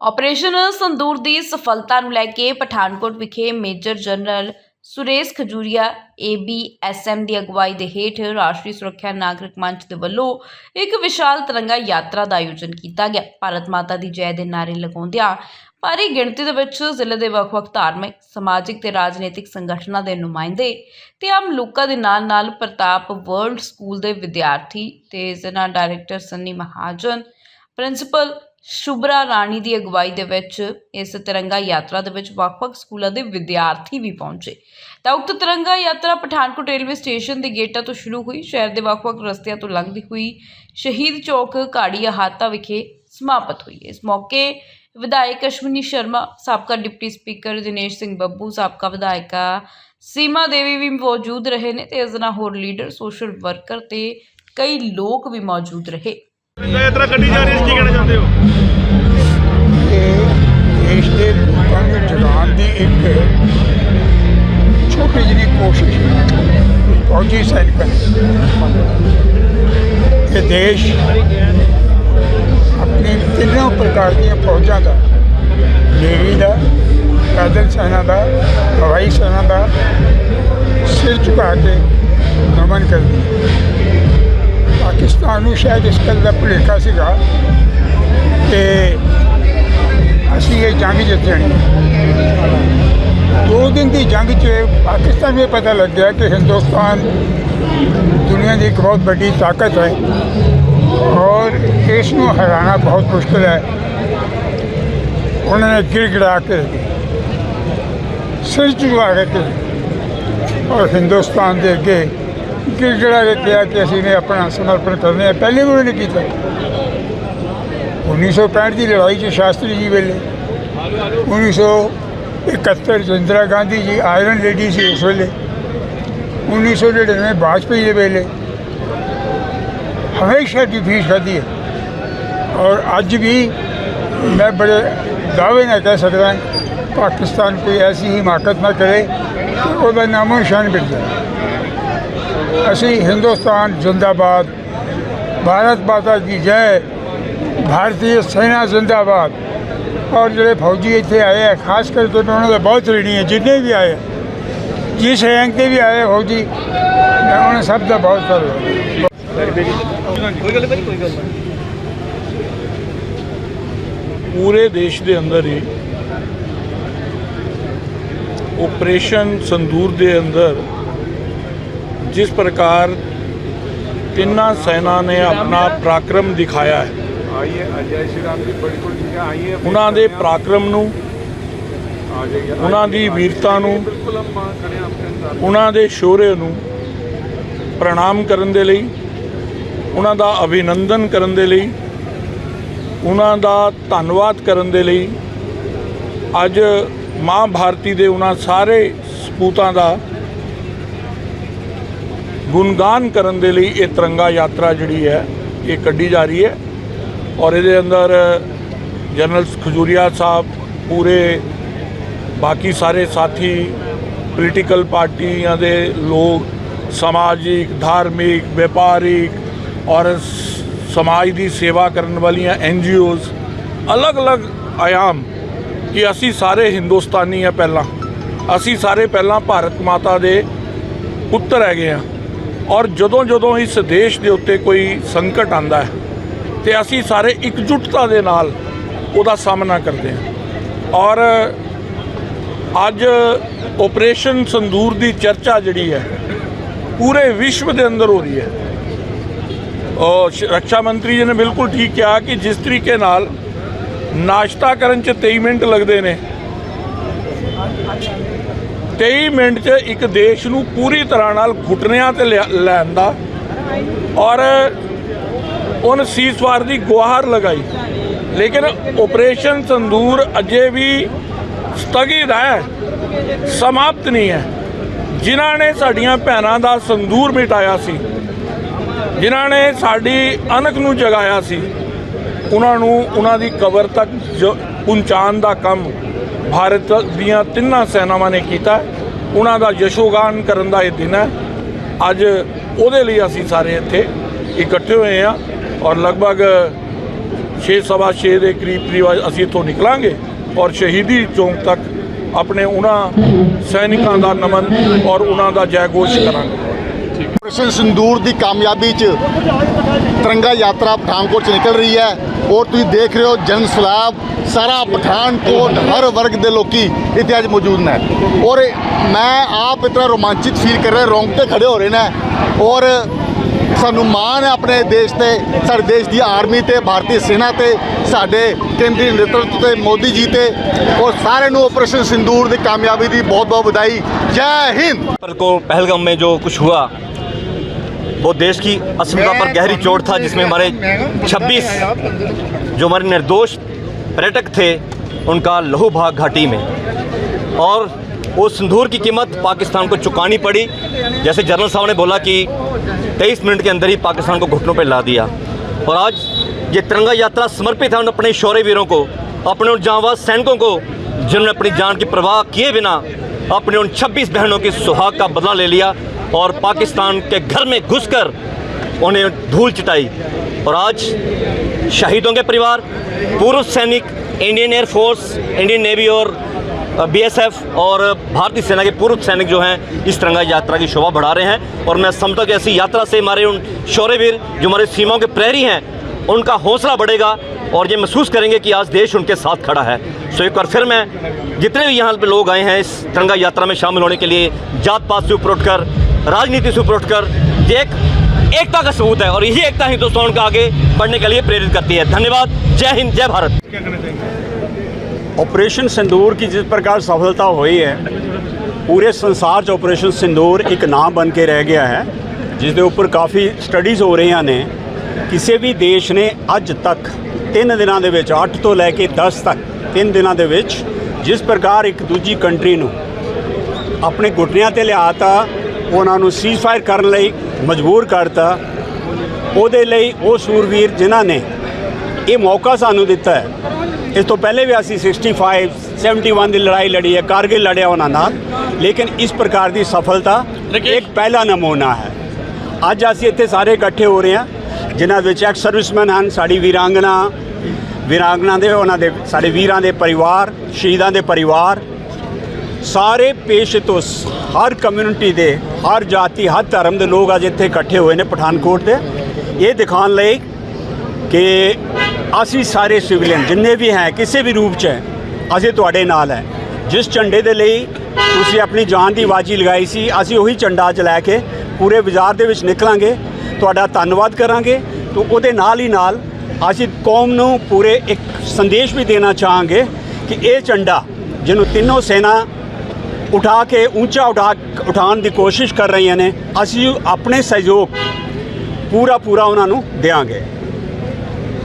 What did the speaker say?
Operation ਸੰਦੂਰ ਦੀ ਸਫਲਤਾ ਨੂੰ ਲੈ ਕੇ ਪਠਾਨਕੋਟ ਵਿਖੇ major general Suresh Khajuria ABSM ਦੀ ਅਗਵਾਈ ਦੇ ਹੇਠ ਰਾਸ਼ਟਰੀ ਸੁਰੱਖਿਆ ਨਾਗਰਿਕ ਮੰਚ ਦੇ ਵੱਲੋਂ ਇੱਕ ਵਿਸ਼ਾਲ ਤਿਰੰਗਾ ਯਾਤਰਾ ਦਾ ਆਯੋਜਨ ਕੀਤਾ ਗਿਆ। ਭਾਰਤ ਮਾਤਾ ਦੀ ਜੈ ਦੇ ਨਾਰੇ ਲਗਾਉਂਦਿਆਂ ਭਾਰੀ ਗਿਣਤੀ ਦੇ ਵਿੱਚ ਜ਼ਿਲ੍ਹੇ ਦੇ ਵੱਖ-ਵੱਖ ਧਾਰਮਿਕ, ਸਮਾਜਿਕ ਤੇ ਰਾਜਨੀਤਿਕ ਸੰਗਠਨਾਂ ਦੇ ਨੁਮਾਇੰਦੇ ਤੇ ਆਮ ਲੋਕਾਂ ਦੇ ਨਾਲ-ਨਾਲ ਪ੍ਰਤਾਪ ਵਰਲਡ ਸਕੂਲ ਦੇ ਵਿਦਿਆਰਥੀ ਤੇ ਜ਼ਿਲ੍ਹਾ ਡਾਇਰੈਕਟਰ ਸੰਨੀ ਮਹਾਜਨ, ਪ੍ਰਿੰਸੀਪਲ ਸ਼ੁਭਰਾ ਰਾਣੀ ਦੀ ਅਗਵਾਈ ਦੇ ਵਿੱਚ ਇਸ ਤਿਰੰਗਾ ਯਾਤਰਾ ਦੇ ਵਿੱਚ ਵੱਖ-ਵੱਖ ਸਕੂਲਾਂ ਦੇ ਵਿਦਿਆਰਥੀ ਵੀ ਪਹੁੰਚੇ। ਤਾਂ ਉਕਤ ਤਿਰੰਗਾ ਯਾਤਰਾ ਪਠਾਨਕੋਟ ਰੇਲਵੇ ਸਟੇਸ਼ਨ ਦੇ ਗੇਟਾਂ ਤੋਂ ਸ਼ੁਰੂ ਹੋਈ, ਸ਼ਹਿਰ ਦੇ ਵੱਖ-ਵੱਖ ਰਸਤਿਆਂ ਤੋਂ ਲੰਘਦੀ ਹੋਈ ਸ਼ਹੀਦ ਚੌਕ ਕਾੜੀ ਅਹਾਤਾ ਵਿਖੇ ਸਮਾਪਤ ਹੋਈ। ਇਸ ਮੌਕੇ ਵਿਧਾਇਕ ਅਸ਼ਵਨੀ ਸ਼ਰਮਾ, ਸਾਬਕਾ ਡਿਪਟੀ ਸਪੀਕਰ ਦਿਨੇਸ਼ ਸਿੰਘ ਬੱਬੂ, ਸਾਬਕਾ ਵਿਧਾਇਕਾ ਸੀਮਾ ਦੇਵੀ ਵੀ ਮੌਜੂਦ ਰਹੇ ਨੇ ਤੇ ਇਸ ਨਾਲ ਹੋਰ ਲੀਡਰ, ਸੋਸ਼ਲ ਵਰਕਰ ਤੇ ਕਈ ਲੋਕ ਵੀ ਮੌਜੂਦ ਰਹੇ। ਯਾਤਰਾ ਕੱਢੀ ਜਾ ਰਹੀ ਹੈ ਕੀ ਕਹਿਣਾ ਚਾਹੁੰਦੇ ਹੋ? ਦੇਸ਼ ਦੇ ਲੋਕਾਂ ਨੂੰ ਜਗਾਉਣ ਦੀ ਇੱਕ ਛੋਟੀ ਜਿਹੀ ਕੋਸ਼ਿਸ਼ ਫੌਜੀ ਸੈਨਿਕਾਂ ਇਹ ਦੇਸ਼ ਆਪਣੀ ਤਿੰਨੋਂ ਪ੍ਰਕਾਰ ਦੀਆਂ ਫੌਜਾਂ ਦਾ, ਨੇਵੀ ਦਾ, ਪੈਦਲ ਸੈਨਾ ਦਾ, ਹਵਾਈ ਸੈਨਾ ਦਾ ਸਿਰ ਝੁਕਾ ਕੇ ਨਮਨ ਕਰਦੀ ਹੈ। ਪਾਕਿਸਤਾਨ ਨੂੰ ਸ਼ਾਇਦ ਇਸ ਗੱਲ ਦਾ ਭੁਲੇਖਾ ਸੀਗਾ ਕਿ ਅਸੀਂ ਇਹ ਜੰਗ ਜਿੱਤਣੀ ਦੋ ਦਿਨ ਦੀ ਜੰਗ 'ਚ ਪਾਕਿਸਤਾਨ ਨੂੰ ਇਹ ਪਤਾ ਲੱਗਿਆ ਕਿ ਹਿੰਦੁਸਤਾਨ ਦੁਨੀਆ ਦੀ ਇੱਕ ਬਹੁਤ ਵੱਡੀ ਤਾਕਤ ਹੈ ਔਰ ਇਸ ਨੂੰ ਹਰਾਉਣਾ ਬਹੁਤ ਮੁਸ਼ਕਲ ਹੈ। ਉਹਨਾਂ ਨੇ ਗਿੜਗੜਾ ਕੇ ਸਿਰ ਝੁਕਾ ਕੇ ਔਰ ਹਿੰਦੁਸਤਾਨ ਦੇ ਅੱਗੇ ਗਿੜਗੜਾ ਕੇ ਕਿਹਾ ਕਿ ਅਸੀਂ ਨੇ ਆਪਣਾ ਸਮਰਪਣ ਕਰਨੇ ਹੈ। ਪਹਿਲੇ ਵੀ ਉਹਨੇ ਕੀਤਾ। 1965 ਦੀ ਲੜਾਈ 'ਚ ਸ਼ਾਸਤਰੀ ਜੀ ਵੇਲੇ 1971 'ਚ ਇੰਦਰਾ ਗਾਂਧੀ ਜੀ ਆਇਰਨ ਲੇਡੀ ਸੀ ਉਸ ਵੇਲੇ 1999 ਵਾਜਪੇਈ ਦੇ ਵੇਲੇ ਹਮੇਸ਼ਾ ਡਿਫੀਟ ਖਾਦੀ ਹੈ ਔਰ ਅੱਜ ਵੀ ਮੈਂ ਬੜੇ ਦਾਅਵੇ ਨਾਲ ਕਹਿ ਸਕਦਾ ਪਾਕਿਸਤਾਨ ਕੋਈ ਐਸੀ ਹਿਮਾਕਤ ਨਾ ਕਰੇ ਕਿ ਉਹਦਾ ਨਾਮੋ ਨਿਸ਼ਾਨ ਮਿਟ ਜਾਏ ਅਸੀਂ ਹਿੰਦੁਸਤਾਨ ਜਿੰਦਾਬਾਦ ਭਾਰਤ ਮਾਤਾ ਕੀ ਜੈ ਭਾਰਤੀ ਸੈਨਾ ਜ਼ਿੰਦਾਬਾਦ ਔਰ ਜਿਹੜੇ ਫੌਜੀ ਇੱਥੇ ਆਏ ਆ ਖਾਸ ਕਰਕੇ ਉਹਨਾਂ ਦਾ ਬਹੁਤ ਰਣੀ ਹੈ ਜਿੰਨੇ ਵੀ ਆਏ ਜਿਸ ਰੈਂਕ ਤੇ ਵੀ ਆਏ ਫੌਜੀ ਮੈਂ ਉਹਨਾਂ ਸਭ ਦਾ ਬਹੁਤ ਧੰਨਵਾਦ। ਪੂਰੇ ਦੇਸ਼ ਦੇ ਅੰਦਰ ਹੀ ਆਪਰੇਸ਼ਨ ਸੰਦੂਰ ਦੇ ਅੰਦਰ ਜਿਸ ਪ੍ਰਕਾਰ ਤਿੰਨਾਂ ਸੈਨਾ ਨੇ ਆਪਣਾ ਪਰਾਕਰਮ ਦਿਖਾਇਆ ਹੈ ਉਹਨਾਂ ਦੇ ਪਰਾਕਰਮ ਨੂੰ ਉਹਨਾਂ ਦੀ ਵੀਰਤਾ ਨੂੰ ਉਹਨਾਂ ਦੇ ਸ਼ੌਰਯ ਨੂੰ ਪ੍ਰਣਾਮ ਕਰਨ ਦੇ ਲਈ ਉਹਨਾਂ ਦਾ ਅਭਿਨੰਦਨ ਕਰਨ ਦੇ ਲਈ ਉਹਨਾਂ ਦਾ ਧੰਨਵਾਦ ਕਰਨ ਦੇ ਲਈ ਅੱਜ ਮਾਂ ਭਾਰਤੀ ਦੇ ਉਹਨਾਂ ਸਾਰੇ ਸਪੂਤਾਂ ਦਾ ਗੁਣਗਾਨ ਕਰਨ ਦੇ ਲਈ ਇਹ ਤਿਰੰਗਾ ਯਾਤਰਾ ਜਿਹੜੀ ਹੈ ਇਹ ਕੱਢੀ ਜਾ ਰਹੀ ਹੈ। ਔਰ ਇਹਦੇ ਅੰਦਰ, ਜਨਰਲ ਖਜੂਰੀਆ ਸਾਹਿਬ, ਪੂਰੇ ਬਾਕੀ ਸਾਰੇ ਸਾਥੀ ਪੋਲੀਟੀਕਲ ਪਾਰਟੀਆਂ ਦੇ ਲੋਕ, ਸਮਾਜਿਕ, ਧਾਰਮਿਕ, ਵਪਾਰਿਕ ਔਰ ਸਮਾਜ ਦੀ ਸੇਵਾ ਕਰਨ ਵਾਲੀਆਂ ਐਨ ਜੀ ਓਜ਼ ਅਲੱਗ-ਅਲੱਗ ਆਯਾਮ ਕਿ ਅਸੀਂ ਸਾਰੇ ਹਿੰਦੁਸਤਾਨੀ ਆ ਪਹਿਲਾਂ। ਅਸੀਂ ਸਾਰੇ ਪਹਿਲਾਂ ਭਾਰਤ ਮਾਤਾ ਦੇ ਪੁੱਤਰ ਹੈਗੇ ਆ। ਔਰ ਜਦੋਂ ਜਦੋਂ ਇਸ ਦੇਸ਼ ਦੇ ਉੱਤੇ ਕੋਈ ਸੰਕਟ ਆਂਦਾ ਹੈ ਤੇ ਅਸੀਂ ਸਾਰੇ ਇਕਜੁੱਟਤਾ ਦੇ ਨਾਲ ਉਹਦਾ ਸਾਹਮਣਾ ਕਰਦੇ ਹਾਂ। ਔਰ ਅੱਜ ਆਪਰੇਸ਼ਨ ਸੰਦੂਰ ਦੀ ਚਰਚਾ ਜਿਹੜੀ ਹੈ, ਪੂਰੇ ਵਿਸ਼ਵ ਦੇ ਅੰਦਰ ਹੋ ਰਹੀ ਹੈ। ਔਰ ਰੱਖਿਆ ਮੰਤਰੀ ਜੀ ਨੇ ਬਿਲਕੁਲ ਠੀਕ ਕਿਹਾ ਕਿ ਜਿਸ ਤਰੀਕੇ ਨਾਲ ਨਾਸ਼ਤਾ ਕਰਨ 'ਚ 23 ਮਿੰਟ ਲੱਗਦੇ ਨੇ 23 ਮਿੰਟ 'ਚ ਇੱਕ ਦੇਸ਼ ਨੂੰ ਪੂਰੀ ਤਰ੍ਹਾਂ ਨਾਲ ਘੁਟਨਿਆਂ ਤੇ ਲਿਆ- ਲੈਣ ਦਾ। ਔਰ ਉਹਨ ਸੀਸਵਾਰ ਦੀ ਗੁਹਾਰ ਲਗਾਈ ਲੇਕਿਨ ਆਪਰੇਸ਼ਨ ਸੰਦੂਰ ਅਜੇ ਵੀ ਸਥਗਿਤ ਹੈ ਸਮਾਪਤ ਨਹੀਂ ਹੈ ਜਿਨ੍ਹਾਂ ਨੇ ਸਾਡੀਆਂ ਭੈਣਾਂ ਦਾ ਸੰਦੂਰ ਮਿਟਾਇਆ ਸੀ ਜਿਨ੍ਹਾਂ ਨੇ ਸਾਡੀ ਅਣਖ ਨੂੰ ਜਗਾਇਆ ਸੀ ਉਹਨਾਂ ਨੂੰ ਉਹਨਾਂ ਦੀ ਕਬਰ ਤੱਕ ਜ- ਪਹੁੰਚਾਉਣ ਦਾ ਕੰਮ ਭਾਰਤ ਦੀਆਂ ਤਿੰਨਾਂ ਸੈਨਾਵਾਂ ਨੇ ਕੀਤਾ ਉਹਨਾਂ ਦਾ ਯਸ਼ੋਗਾਨ ਕਰਨ ਦਾ ਇਹ ਦਿਨ ਹੈ ਅੱਜ ਉਹਦੇ ਲਈ ਅਸੀਂ ਸਾਰੇ ਇੱਥੇ ਇਕੱਠੇ ਹੋਏ ਹਾਂ ਔਰ ਲਗਭਗ ਛੇ, ਸਵਾ ਛੇ ਦੇ ਕਰੀਬ ਕਰੀਬ ਅਸੀਂ ਇੱਥੋਂ ਨਿਕਲਾਂਗੇ ਔਰ ਸ਼ਹੀਦੀ ਚੌਂਕ ਤੱਕ ਆਪਣੇ ਉਹਨਾਂ ਸੈਨਿਕਾਂ ਦਾ ਨਮਨ ਔਰ ਉਹਨਾਂ ਦਾ ਜੈ ਘੋਸ਼ ਕਰਾਂਗੇ। ਆਪਰੇਸ਼ਨ ਸਿੰਦੂਰ ਦੀ ਕਾਮਯਾਬੀ 'ਚ ਤਿਰੰਗਾ ਯਾਤਰਾ ਪਠਾਨਕੋਟ 'ਚ ਨਿਕਲ ਰਹੀ ਹੈ। ਔਰ ਤੁਸੀਂ ਦੇਖ ਰਹੇ ਹੋ, ਜਨ ਸਲਾਬ, ਸਾਰਾ ਪਠਾਨਕੋਟ, ਹਰ ਵਰਗ ਦੇ ਲੋਕੀ ਇੱਥੇ ਅੱਜ ਮੌਜੂਦ ਨੇ। ਔਰ ਮੈਂ ਆਪ ਇਤਨਾ ਰੋਮਾਂਚਿਤ ਫੀਲ ਕਰ ਰਿਹਾ, ਰੌਂਗਟੇ ਖੜੇ ਹੋ ਰਹੇ ਨੇ। ਔਰ ਸਾਨੂੰ ਮਾਣ ਹੈ ਆਪਣੇ ਦੇਸ਼ ਤੇ ਸਾਡੇ ਦੇਸ਼ ਦੀ ਆਰਮੀ ਤੇ ਭਾਰਤੀ ਸੈਨਾ ਤੇ ਸਾਡੇ ਕੇਂਦਰੀ ਨੇਤਰਤਵ ਤੇ ਮੋਦੀ ਜੀ ਤੇ ਔਰ ਸਾਰਿਆਂ ਨੂੰ ਆਪਰੇਸ਼ਨ ਸਿੰਦੂਰ ਦੀ ਕਾਮਯਾਬੀ ਦੀ ਬਹੁਤ ਬਹੁਤ ਵਧਾਈ ਜੈ ਹਿੰਦ पर को पहलगाम में जो कुछ हुआ वो देश की अस्मिता पर गहरी चोट था जिसमें हमारे 26 जो हमारे निर्दोष पर्यटक थे उनका लहू भाग घाटी में और वो सिंदूर की कीमत पाकिस्तान को चुकानी पड़ी जैसे जनरल साहब ने बोला कि 23 मिनट के अंदर ही पाकिस्तान को घुटनों पर ला दिया। और आज ये तिरंगा यात्रा समर्पित है उन अपने शौर्य वीरों को, अपने उन जांबाज सैनिकों को, जिन्होंने अपनी जान की परवाह किए बिना अपने उन 26 बहनों की सुहाग का बदला ले लिया और पाकिस्तान के घर में घुसकर उन्हें धूल चिटाई और आज शहीदों के परिवार, पूर्व सैनिक, Indian air force Indian navy और बीएसएफ और भारतीय सेना के पूर्व सैनिक जो हैं, इस तिरंगा यात्रा की शोभा बढ़ा रहे हैं। और मैं समझता हूँ कि ऐसी यात्रा से हमारे उन शौर्यवीर जो हमारे सीमाओं के प्रहरी हैं, उनका हौसला बढ़ेगा और ये महसूस करेंगे कि आज देश उनके साथ खड़ा है। सो एक बार फिर मैं, जितने भी यहाँ पे लोग आए हैं इस तिरंगा यात्रा में शामिल होने के लिए जात पात से ऊपर उठकर, राजनीति से ऊपर उठकर एक एकता का सबूत है और यही एकता हिंदुस्तान को आगे बढ़ने के लिए प्रेरित करती है। धन्यवाद। जय हिंद, जय भारत। ऑपरेशन सिंदूर की जिस प्रकार सफलता हुई है पूरे ਸੰਸਾਰ 'ਚ ਆਪਰੇਸ਼ਨ ਸਿੰਦੂਰ ਇੱਕ ਨਾਮ ਬਣ ਕੇ ਰਹਿ ਗਿਆ ਹੈ ਜਿਸ ਦੇ ਉੱਪਰ ਕਾਫੀ ਸਟੱਡੀਜ਼ ਹੋ ਰਹੀਆਂ ਨੇ ਕਿਸੇ ਵੀ ਦੇਸ਼ ਨੇ ਅੱਜ ਤੱਕ 3 ਦਿਨਾਂ ਦੇ ਵਿੱਚ 8 ਤੋਂ ਲੈ ਕੇ 10 ਤੱਕ 3 ਦਿਨਾਂ ਦੇ ਵਿੱਚ ਜਿਸ ਪ੍ਰਕਾਰ ਇੱਕ ਦੂਜੀ ਕੰਟਰੀ ਨੂੰ ਆਪਣੇ ਘੁਟਨਿਆਂ ਤੇ ਲਿਆਤਾ ਉਹਨਾਂ ਨੂੰ ਸੀਜ਼ਫਾਇਰ ਕਰਨ ਲਈ ਮਜਬੂਰ ਕਰਤਾ ਉਹਦੇ ਲਈ ਉਹ ਸੂਰਵੀਰ ਜਿਨ੍ਹਾਂ ਨੇ ਇਹ ਮੌਕਾ ਸਾਨੂੰ ਦਿੱਤਾ ਹੈ ਇਸ ਤੋਂ ਪਹਿਲੇ ਵੀ ਅਸੀਂ 65 71 ਦੀ ਲੜਾਈ ਲੜੀ ਹੈ ਕਾਰਗਿਲ ਲੜਿਆ ਉਹਨਾਂ ਨਾਲ। ਲੇਕਿਨ ਇਸ ਪ੍ਰਕਾਰ ਦੀ ਸਫਲਤਾ ਇੱਕ ਪਹਿਲਾ ਨਮੂਨਾ ਹੈ। ਅੱਜ ਅਸੀਂ ਇੱਥੇ ਸਾਰੇ ਇਕੱਠੇ ਹੋ ਰਹੇ ਹਾਂ ਜਿਨ੍ਹਾਂ ਵਿੱਚ ਐਕਸ ਸਰਵਿਸਮੈਨ ਹਨ ਸਾਡੀ ਵੀਰਾਂਗਨਾ ਵੀਰਾਂਗਨਾ ਦੇ ਉਹਨਾਂ ਦੇ ਸਾਡੇ ਵੀਰਾਂ ਦੇ ਪਰਿਵਾਰ ਸ਼ਹੀਦਾਂ ਦੇ ਪਰਿਵਾਰ। ਸਾਰੇ ਪੇਸ਼ ਤੋਂ ਹਰ ਕਮਿਊਨਿਟੀ ਦੇ ਹਰ ਜਾਤੀ ਹਰ ਧਰਮ ਦੇ ਲੋਕ ਅੱਜ ਇੱਥੇ ਇਕੱਠੇ ਹੋਏ ਨੇ ਪਠਾਨਕੋਟ ਦੇ। ਇਹ ਦਿਖਾਉਣ ਲਈ ਕਿ ਅਸੀਂ ਸਾਰੇ ਸਿਵਲੀਅਨ ਜਿੰਨੇ ਵੀ ਹੈ, ਕਿਸੇ ਵੀ ਰੂਪ 'ਚ ਹੈ, ਅਸੀਂ ਤੁਹਾਡੇ ਨਾਲ ਹੈ। ਜਿਸ ਝੰਡੇ ਦੇ ਲਈ ਤੁਸੀਂ ਆਪਣੀ ਜਾਨ ਦੀ ਬਾਜੀ ਲਗਾਈ ਸੀ, ਅਸੀਂ ਉਹੀ ਝੰਡਾ ਅੱਜ ਲੈ ਕੇ ਪੂਰੇ ਬਾਜ਼ਾਰ ਦੇ ਵਿੱਚ ਨਿਕਲਾਂਗੇ। ਤੁਹਾਡਾ ਧੰਨਵਾਦ ਕਰਾਂਗੇ। ਤੋਂ ਉਹਦੇ ਨਾਲ ਹੀ ਨਾਲ ਅਸੀਂ ਕੌਮ ਨੂੰ ਪੂਰੇ ਇੱਕ ਸੰਦੇਸ਼ ਵੀ ਦੇਣਾ ਚਾਹਾਂਗੇ ਕਿ ਇਹ ਝੰਡਾ ਜਿਹਨੂੰ ਤਿੰਨੋਂ ਸੈਨਾ ਉਠਾ ਕੇ ਉੱਚਾ ਉਠਾ ਉਠਾਉਣ ਦੀ ਕੋਸ਼ਿਸ਼ ਕਰ ਰਹੀਆਂ ਨੇ, ਅਸੀਂ ਆਪਣੇ ਸਹਿਯੋਗ ਪੂਰਾ ਪੂਰਾ ਉਹਨਾਂ ਨੂੰ ਦੇਵਾਂਗੇ